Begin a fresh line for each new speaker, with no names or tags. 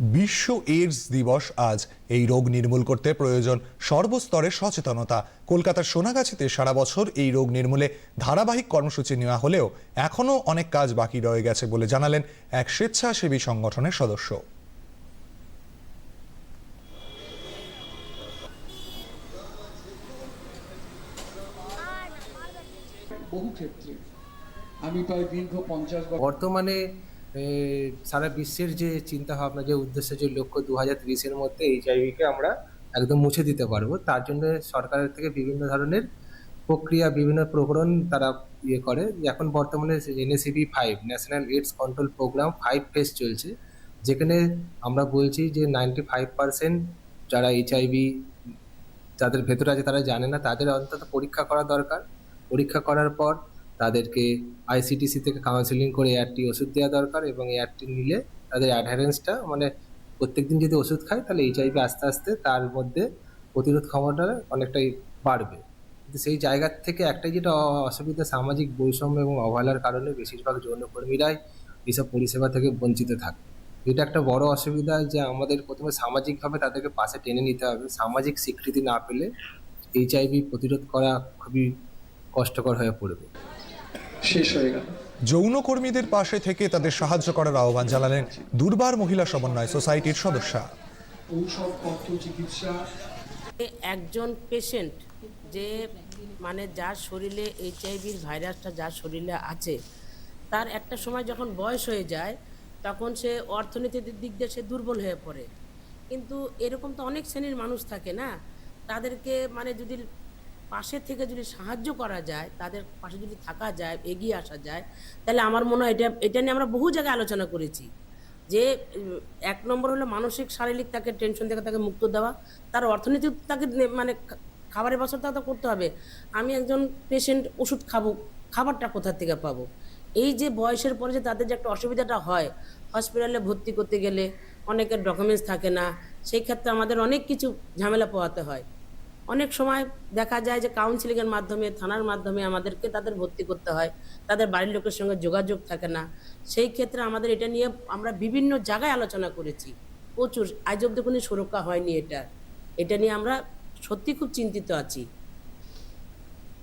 বিশ্ব এইডস দিবস আজ। এই রোগ নির্মূল করতে প্রয়োজন সর্বস্তরের সচেতনতা। কলকাতার সোনাগাছিতে সারা বছর এই রোগ নির্মূলে ধারাবাহিক কর্মসূচি নেওয়া হলেও এখনও অনেক কাজ বাকি রয়ে গেছে বলে জানালেন এক স্বেচ্ছাসেবী সংগঠনের সদস্য।
বহু ক্ষেত্রে আমি প্রায় দীর্ঘ পঞ্চাশ
বর্তমানে সারা বিশ্বের যে চিন্তা ভাবনা যে উদ্দেশ্য, যে লক্ষ্য দু হাজার তিরিশের মধ্যে এইচআইভিকে আমরা একদম মুছে দিতে পারব, তার জন্য সরকারের থেকে বিভিন্ন ধরনের প্রক্রিয়া, বিভিন্ন প্রকরণ তারা ইয়ে করে। এখন বর্তমানে NACB five National AIDS Control Programme five phase চলছে, যেখানে আমরা বলছি যে নাইনটি ফাইভ পার্সেন্ট যারা এইচআইভি যাদের ভেতরে আছে তারা জানে না, তাদের অন্তত পরীক্ষা করা দরকার। পরীক্ষা করার পর তাদেরকে আইসিটিসি থেকে কাউন্সিলিং করে এআরটি ওষুধ দেওয়া দরকার এবং এআরটি নিলে তাদের অ্যাডহারেন্সটা মানে প্রত্যেকদিন যদি ওষুধ খায়, তাহলে এইচআইভি আস্তে আস্তে তার মধ্যে প্রতিরোধ ক্ষমতা অনেকটাই বাড়বে। কিন্তু সেই জায়গার থেকে একটাই যেটা অসুবিধা, সামাজিক বৈষম্য এবং অবহেলার কারণে বেশিরভাগ যৌনকর্মীরাই এইসব পরিষেবা থেকে বঞ্চিত থাকে। এটা একটা বড় অসুবিধা যে আমাদের প্রথমে সামাজিকভাবে তাদেরকে পাশে টেনে নিতে হবে। সামাজিক স্বীকৃতি না পেলে এইচআইভি প্রতিরোধ করা খুবই কষ্টকর হয়ে পড়বে।
শেষ হয়ে গেল।
যৌনকর্মীদের পাশে থেকে তাদের সাহায্য করার আহ্বান জানালেন দুর্বার মহিলা সমন্বয় সোসাইটির সদস্যা।
ঔষধপত্র চিকিৎসা।
একজন পেশেন্ট যে মানে যার শরীরে এইচআইভির ভাইরাসটা যার শরীরে আছে তার একটা সময় যখন বয়স হয়ে যায় তখন সে অর্থনীতির দিক দিয়ে সে দুর্বল হয়ে পড়ে। কিন্তু এরকম তো অনেক শ্রেণির মানুষ থাকে না? তাদেরকে মানে যদি পাশে থেকে যদি সাহায্য করা যায়, তাদের পাশে যদি থাকা যায়, এগিয়ে আসা যায়, তাহলে আমার মনে হয় এটা এটা নিয়ে আমরা বহু জায়গায় আলোচনা করেছি। যে, এক নম্বর হলো মানসিক, শারীরিক তাকে টেনশন থেকে তাকে মুক্ত দেওয়া, তার অর্থনীতি তাকে মানে খাবারের ব্যবস্থা তো করতে হবে। আমি একজন পেশেন্ট ওষুধ খাব, খাবারটা কোথা থেকে পাবো? এই যে বয়সের পরে যে তাদের যে একটা অসুবিধাটা হয় হসপিটালে ভর্তি করতে গেলে অনেকের ডকুমেন্টস থাকে না, সেই ক্ষেত্রে আমাদের অনেক কিছু ঝামেলা পোহাতে হয়। অনেক সময় দেখা যায় যে কাউন্সিলিংয়ের মাধ্যমে, থানার মাধ্যমে আমাদেরকে তাদের ভর্তি করতে হয়। তাদের বাড়ির লোকের সঙ্গে যোগাযোগ থাকে না। সেই ক্ষেত্রে আমাদের এটা নিয়ে আমরা বিভিন্ন জায়গায় আলোচনা করেছি। প্রচুর। আজ অব্দি কোনো সুরক্ষা হয়নি এটা। এটা নিয়ে আমরা সত্যি খুব চিন্তিত আছি।